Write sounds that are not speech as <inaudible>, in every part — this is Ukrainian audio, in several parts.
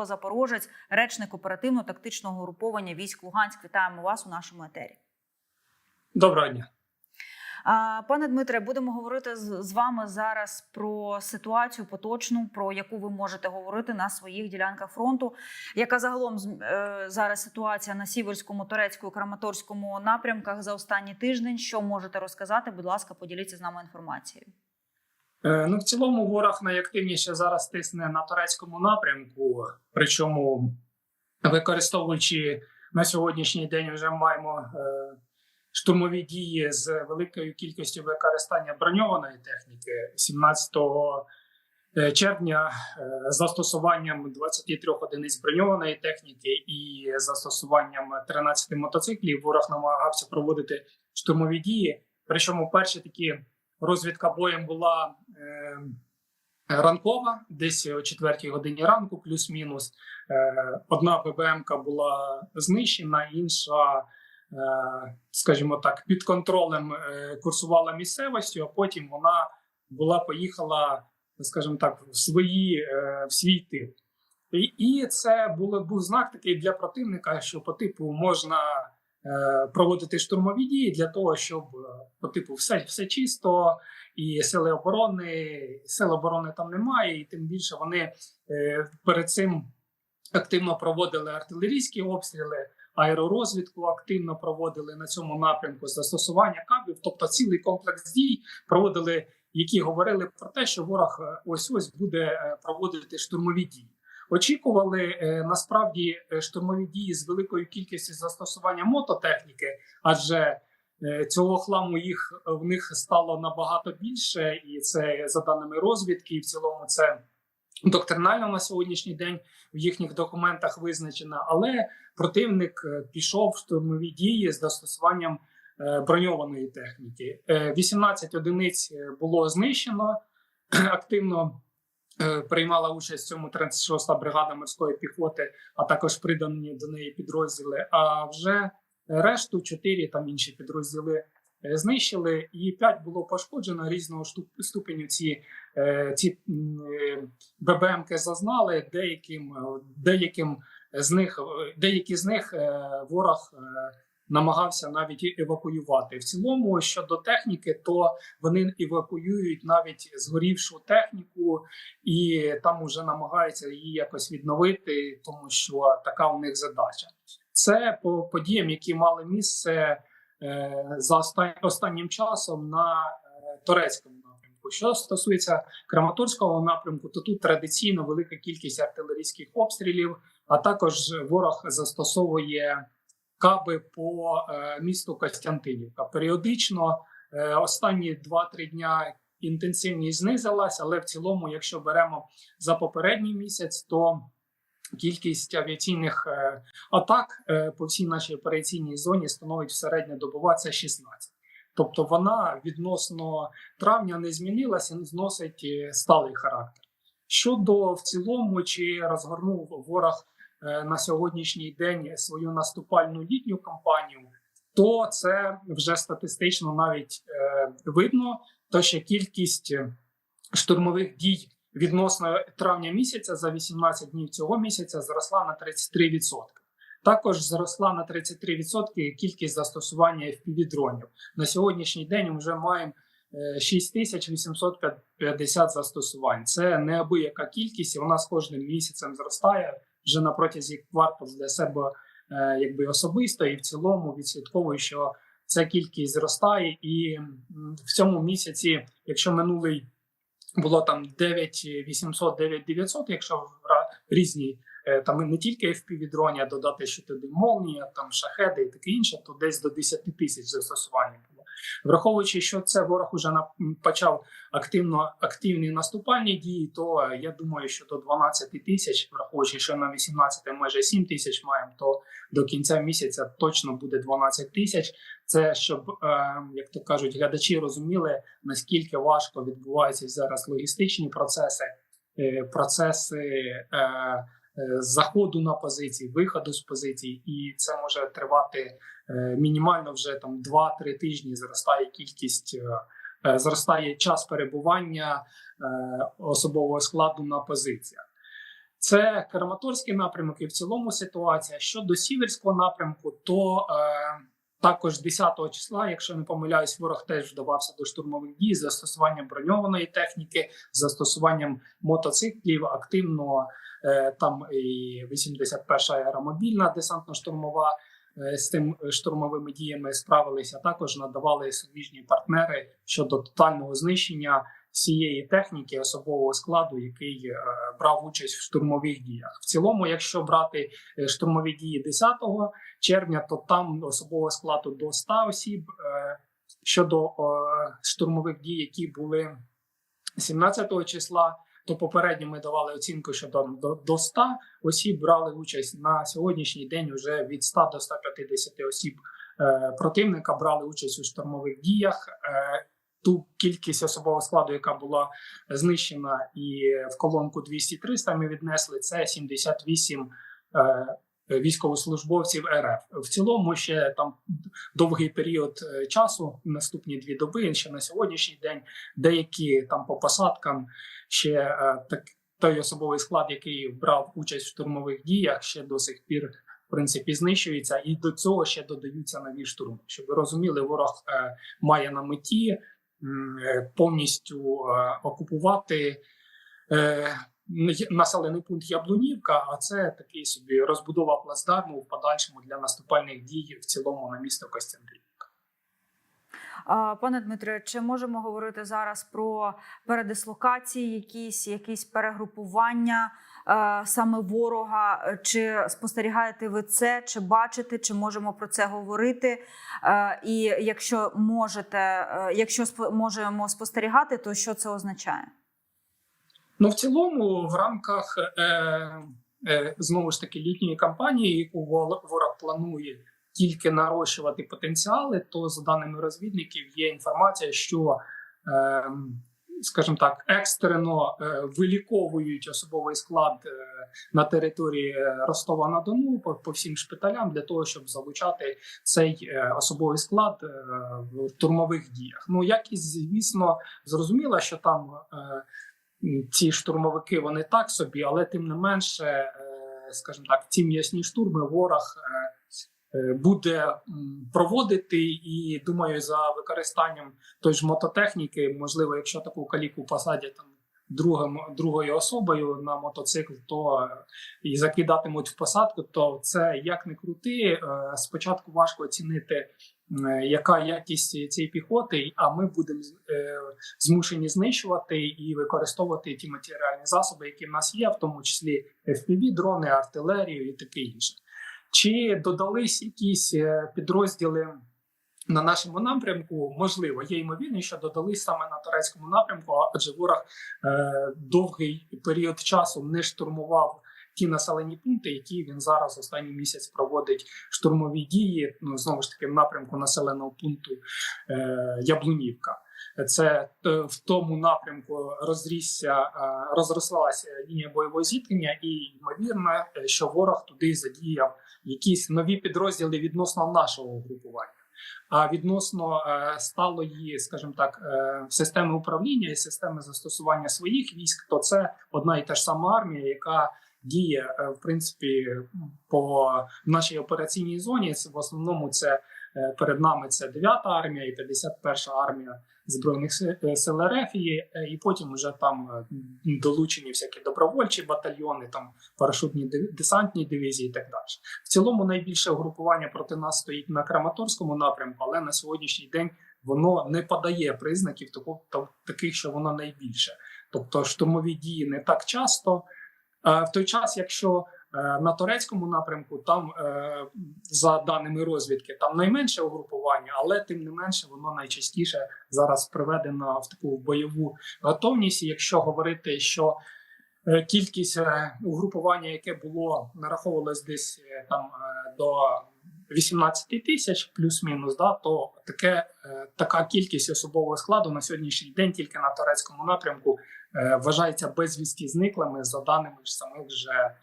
Дмитро Запорожець, речник оперативно-тактичного угруповання військ Луганськ. Вітаємо вас у нашому етері. Доброго дня. Пане Дмитре, будемо говорити з вами зараз про ситуацію поточну, про яку ви можете говорити на своїх ділянках фронту. Яка загалом е, зараз ситуація на Сіверському, Турецькому, Краматорському напрямках за останній тиждень? Що можете розказати? Будь ласка, поділіться з нами інформацією. Е, Ну, в цілому, ворог найактивніше зараз тисне на турецькому напрямку. Причому, використовуючи на сьогоднішній день, вже маємо е, штурмові дії з великою кількістю використання броньованої техніки 17 е, червня застосуванням 23 одиниць броньованої техніки і застосуванням 13 мотоциклів. Ворог намагався проводити штурмові дії. Причому перші такі розвідка боєм була е, ранкова, десь о 4 годині ранку, плюс-мінус. Е, одна ББМка була знищена, інша, е, скажімо так, під контролем е, курсувала місцевістю, а потім вона була поїхала, скажімо так, в свої е, в свій тип. І, це було, був знак такий для противника, що по типу можна проводити штурмові дії для того, щоб е, по типу все, все чисто, і сили оборони, сил оборони там немає, і тим більше вони е, перед цим активно проводили артилерійські обстріли, аеророзвідку активно проводили на цьому напрямку застосування кабів, тобто цілий комплекс дій проводили, які говорили про те, що ворог ось ось буде е, проводити штурмові дії. Очікували е, насправді е, штурмові дії з великою кількістю застосування мототехніки, адже е, цього хламу їх в них стало набагато більше, і це за даними розвідки, і в цілому це доктринально на сьогоднішній день в їхніх документах визначено. Але противник пішов в штурмові дії з застосуванням броньованої техніки. Е, 18 одиниць було знищено <clears throat> активно. Е, Приймала участь в цьому 36-та бригада морської піхоти, а також придані до неї підрозділи. А вже решту 4 там інші підрозділи е, знищили, і 5 було пошкоджено різного ступеню. Ці, е, ці ББМки зазнали. Деяким, деяким з них деякі з них ворог намагався навіть евакуювати. В цілому щодо техніки, то вони евакуюють навіть згорівшу техніку, і там уже намагаються її якось відновити, тому що така у них задача. Це по подіям, які мали місце е, за остан- останнім часом на е, турецькому напрямку. Що стосується Краматорського напрямку, то тут традиційно велика кількість артилерійських обстрілів, а також ворог застосовує каби по е, місту Костянтинівка. Періодично е, останні 2-3 дня інтенсивність знизилась, але в цілому, якщо беремо за попередній місяць, то кількість авіаційних е, атак по всій нашій операційній зоні становить в середня добова це 16. Тобто вона відносно травня не змінилася, зносить сталий характер. Щодо в цілому, чи розгорнув ворог на сьогоднішній день свою наступальну літню кампанію, то це вже статистично навіть е, видно, то що кількість е, штурмових дій відносно травня місяця за 18 днів цього місяця зросла на 33%. Також зросла на 33% кількість застосування FPV-дронів. На сьогоднішній день вже маємо е, 6850 застосувань. Це неабияка кількість, і вона з кожним місяцем зростає вже на протязі кварталу для себе е, якби особисто і в цілому відслідковую, що ця кількість зростає, і в цьому місяці, якщо минулий було там 9800, 9900, якщо в різні е, там не тільки FPV-дроні, а додати що туди молнія, там шахеди і таке інше, то десь до 10 тисяч застосувань. Враховуючи, що це ворог уже почав активно активні наступальні дії, то е, я думаю, що до 12 тисяч, враховуючи, що на 18 майже 7 тисяч маємо, то до кінця місяця точно буде 12 тисяч. Це щоб, е, як то кажуть, глядачі розуміли наскільки важко відбуваються зараз логістичні процеси, е, процеси заходу на позиції, виходу з позицій, і це може тривати е, мінімально вже там 2-3 тижні. Зростає кількість, е, е, зростає час перебування е, особового складу на позиціях. Це Краматорський напрямок і в цілому ситуація. Щодо Сіверського напрямку, то е, також 10 числа, якщо не помиляюсь, ворог теж вдавався до штурмових дій з застосуванням броньованої техніки, з застосуванням мотоциклів, активно е, там і 81-ша аеромобільна десантно-штурмова. е, З тим штурмовими діями справилися також надавали суміжні партнери щодо тотального знищення всієї техніки особового складу, який е, брав участь в штурмових діях. В цілому, якщо брати е, штурмові дії 10 червня, то там особового складу до 100 осіб. Е, щодо е, штурмових дій, які були 17 числа, то попередньо ми давали оцінку, що до, до 100 осіб брали участь на сьогоднішній день. Вже від 100 до 150 осіб е, противника брали участь у штурмових діях. Е, ту кількість особового складу, яка була знищена, і в колонку 200-300 ми віднесли це 78 е, військовослужбовців РФ. В цілому ще там довгий період е, часу, наступні дві доби, ще на сьогоднішній день, деякі там по посадкам ще е, так. Той особовий склад, який брав участь в штурмових діях, ще до сих пір в принципі знищується, і до цього ще додаються нові штурми. Щоб ви розуміли, ворог е, має на меті е, повністю е, окупувати е, населений пункт Яблунівка. А це такий собі розбудова плацдарму в подальшому для наступальних дій в цілому на місто Костянтинівка. Пане Дмитре, чи можемо говорити зараз про передислокації, якісь, якісь перегрупування е, саме ворога? Чи спостерігаєте ви це, чи бачите, чи можемо про це говорити? Е, і якщо можете, е, якщо можемо спостерігати, то що це означає? Ну, в цілому, в рамках е, е, знову ж таки літньої кампанії, яку ворог планує тільки нарощувати потенціали, то за даними розвідників є інформація, що, е, скажімо так, екстрено е, виліковують особовий склад е, на території Ростова на Дону по, по всім шпиталям для того, щоб залучати цей е, особовий склад е, в штурмових діях. Ну, якість, звісно, зрозуміла, що там. Ці штурмовики вони так собі, але тим не менше, е, скажімо так, ці м'ясні штурми ворог е, е, буде проводити. І думаю, за використанням той ж мототехніки, можливо, якщо таку каліку посадять там другим, другою особою на мотоцикл, то і закидатимуть в посадку, то це як не крути. Спочатку важко оцінити. Е, Яка якість цієї піхоти, а ми будемо е, змушені знищувати і використовувати ті матеріальні засоби, які в нас є, в тому числі fpv дрони, артилерію і таке інше. Чи додались якісь е, підрозділи на нашому напрямку? Можливо, є ймовірність, що додались саме на турецькому напрямку, адже ворог довгий період часу не штурмував. Ті населені пункти, які він зараз останній місяць проводить штурмові дії, ну знову ж таки в напрямку населеного пункту е, Яблунівка. Це е, в тому напрямку розрісся, е, розрослася лінія бойового зіткнення, і ймовірно, е, що ворог туди задіяв якісь нові підрозділи відносно нашого групування. А відносно е, сталої, скажімо так, е, системи управління і системи застосування своїх військ, то це одна і та ж сама армія, яка діє е, в принципі по нашій операційній зоні. Це в основному це перед нами це 9-та армія і 51-ша армія збройних е, сил РФ, і, е, і потім вже там е, долучені всякі добровольчі батальйони, там парашутні десантні дивізії і так далі. В цілому найбільше угрупування проти нас стоїть на Краматорському напрямку, але на сьогоднішній день воно не подає признаків такого та- таких, що воно найбільше. Тобто штурмові дії не так часто. Е, В той час, якщо е, на турецькому напрямку, там е, за даними розвідки, там найменше угрупування, але тим не менше воно найчастіше зараз приведено в таку бойову готовність. Якщо говорити, що е, кількість е, угрупування, яке було нараховувалось десь е, там е, до 18 тисяч плюс-мінус, да, то таке е, така кількість особового складу на сьогоднішній день тільки на турецькому напрямку е, вважається безвісті зниклими за даними ж самих же е,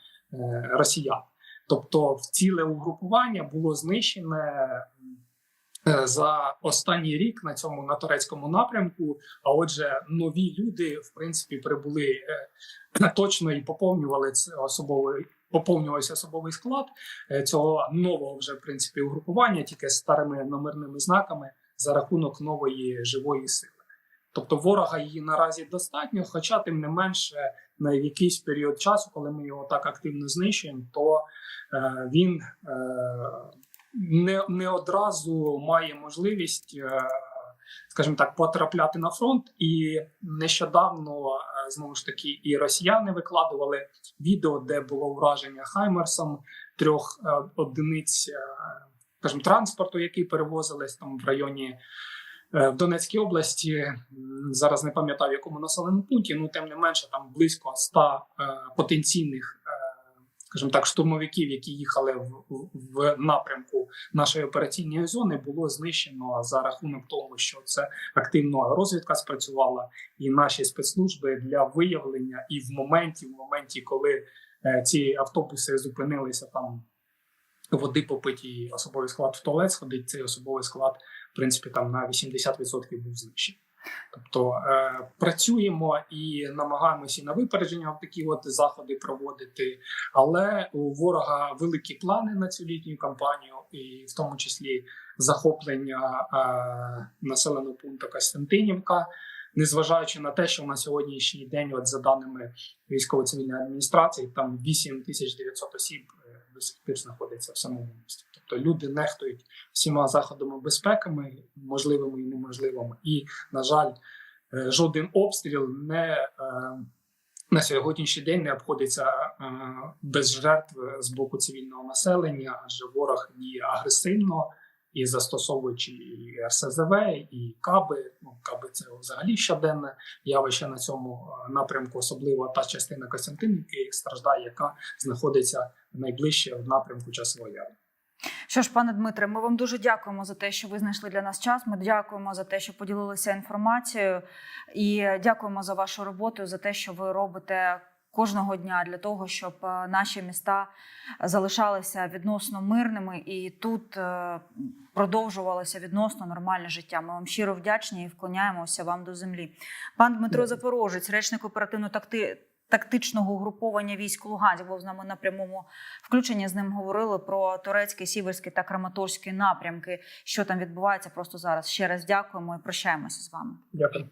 росіян. Тобто, в ціле угрупування було знищене е, за останній рік на цьому на турецькому напрямку. А отже, нові люди в принципі прибули е, <clears throat> точно і поповнювали це особовий. Поповнювався особовий склад е, цього нового вже в принципі угрупування, тільки з старими номерними знаками за рахунок нової живої сили. Тобто ворога її наразі достатньо, хоча тим не менше на якийсь період часу, коли ми його так активно знищуємо, то е, він е, не, не одразу має можливість, е, скажімо так, потрапляти на фронт. І нещодавно е, знову ж таки і росіяни викладували відео, де було враження Хаймерсом трьох е, одиниць, е, скажімо, транспорту, який перевозились там в районі. Е, В Донецькій області зараз не пам'ятаю в якому населеному пункті, ну тим не менше там близько 100 е, потенційних, е, скажімо так, штурмовиків, які їхали в, в- напрямку нашої операційної зони, було знищено за рахунок того, що це активно розвідка спрацювала, і наші спецслужби для виявлення і в моменті, в моменті, коли ці автобуси зупинилися там. Води попиті особовий склад в туалет сходить, цей особовий склад, в принципі, там на 80% був знищений. Тобто е, працюємо і намагаємося і на випередження такі от заходи проводити, але у ворога великі плани на цю літню кампанію, і в тому числі захоплення е, населеного пункту Костянтинівка. Незважаючи на те, що на сьогоднішній день, от за даними військово-цивільної адміністрації, там 8900 осіб е, до сих пір знаходиться в самому місті. Тобто люди нехтують всіма заходами безпеками, можливими і неможливими, і на жаль, е, жоден обстріл не е, на сьогоднішній день не обходиться без жертв з боку цивільного населення, адже ворог діє агресивно і застосовуючи і РСЗВ, і каби. Ну каби це взагалі щоденне явище на цьому е, напрямку, особливо та частина Костянтинівки страждає, яка знаходиться найближче в напрямку часового яру. Що ж, пане Дмитре, ми вам дуже дякуємо за те, що ви знайшли для нас час. Ми дякуємо за те, що поділилися інформацією, і дякуємо за вашу роботу, за те, що ви робите кожного дня для того, щоб е, наші міста залишалися відносно мирними і тут е, продовжувалося відносно нормальне життя. Ми вам щиро вдячні і вклоняємося вам до землі. Пан Дмитро Запорожець, речник оперативно такти. Тактичного угруповання військ Луганськ був з нами на прямому включенні. З ним говорили про турецький, сіверський та краматорський напрямки. Що там відбувається просто зараз. Ще раз дякуємо і прощаємося з вами. Дякую.